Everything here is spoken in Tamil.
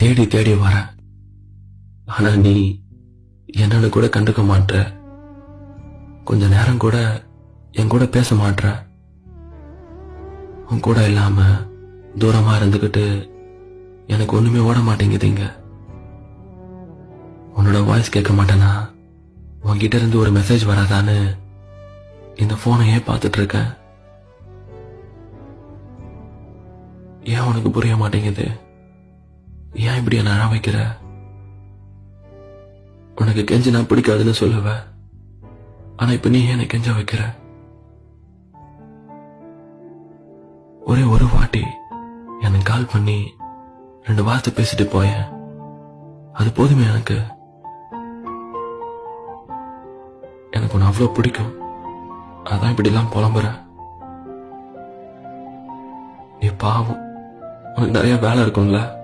தேடி தேடி வர. ஆனா நீ என்னன்னு கூட கண்டுக்க மாட்ட கொஞ்ச நேரம் கூட என் கூட பேச மாட்ற. உன் கூட இல்லாம தூரமா இருந்துகிட்டு எனக்கு ஒண்ணுமே ஓட மாட்டேங்குதுங்க உன்னோட வாய்ஸ் கேட்க மாட்டேனா? உன்கிட்ட இருந்து ஒரு மெசேஜ் வராதான்னு இந்த போனையே பார்த்துட்டு இருக்கேன் ஏன் உனக்கு புரிய மாட்டேங்குது? ஏன் இப்படி என்ன அழ வைக்கிற உனக்கு கெஞ்சு நான் பிடிக்காதுன்னு சொல்லுவ. ஆனா இப்ப நீ என்ன என்னை கெஞ்ச வைக்கிற? ஒரே ஒரு வாட்டி எனக்கு கால் பண்ணி ரெண்டு வார்த்தை பேசிட்டு போயேன். அது போதுமே எனக்கு? எனக்கு உன்னை அவ்வளவு பிடிக்கும். அதான் இப்படி எல்லாம் புலம்புற. நீ பாவம். உனக்கு நிறைய வேலை இருக்கும்ல?